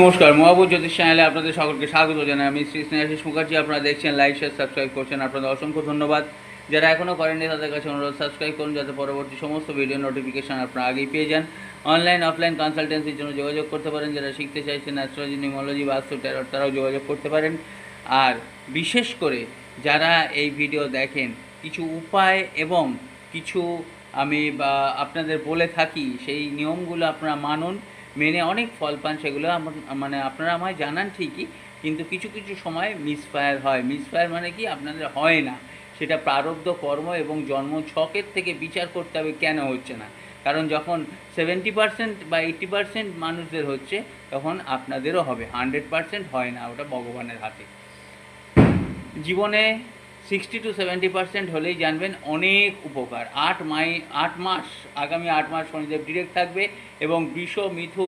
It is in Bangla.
নমস্কার মহাবুর জ্যোতিষ চ্যানেলে আপনাদের সকলকে স্বাগত জানাই। আমি শ্রী স্নেহাশিস মুখার্জি, আপনারা দেখছেন লাইক, শেয়ার, সাবস্ক্রাইব করছেন। আপনাদের অসংখ্য ধন্যবাদ। যারা এখনও করেননি, তাদের কাছে অনুরোধ, সাবস্ক্রাইব করুন যাতে পরবর্তী সমস্ত ভিডিও নোটিফিকেশান আপনারা আগেই পেয়ে যান। অনলাইন, অফলাইন কনসালটেন্সির জন্য যোগাযোগ করতে পারেন। যারা শিখতে চাইছেন অ্যাস্ট্রোলজি নিউমোলজি বাস্তু ট্যারট তারাও যোগাযোগ করতে পারেন। আর বিশেষ করে যারা এই ভিডিও দেখেন, কিছু উপায় এবং কিছু আমি বা আপনাদের বলে থাকি, সেই নিয়মগুলো আপনারা মানুন। মেনে অনেক ফল পান, সেগুলো মানে আপনারা আমায় জানান ঠিকই, কিন্তু কিছু কিছু সময় মিসফায়ার হয়। মিসফায়ার মানে কি? আপনাদের হয় না। সেটা প্রারব্ধ কর্ম এবং জন্ম ছকের থেকে বিচার করতে হবে কেন হচ্ছে না? কারণ যখন সেভেন্টি পার্সেন্ট বা এইট্টি পার্সেন্ট মানুষদের হচ্ছে, তখন আপনাদেরও হবে। হান্ড্রেড পার্সেন্ট হয় না, ওটা ভগবানের হাতে। জীবনে সিক্সটি টু সেভেন্টি পার্সেন্ট হলেই জানবেন অনেক উপকার। আট মাই, আট মাস, আগামী আট মাস শনিদেব ডিরেক্ট থাকবে এবং বিষ মিথু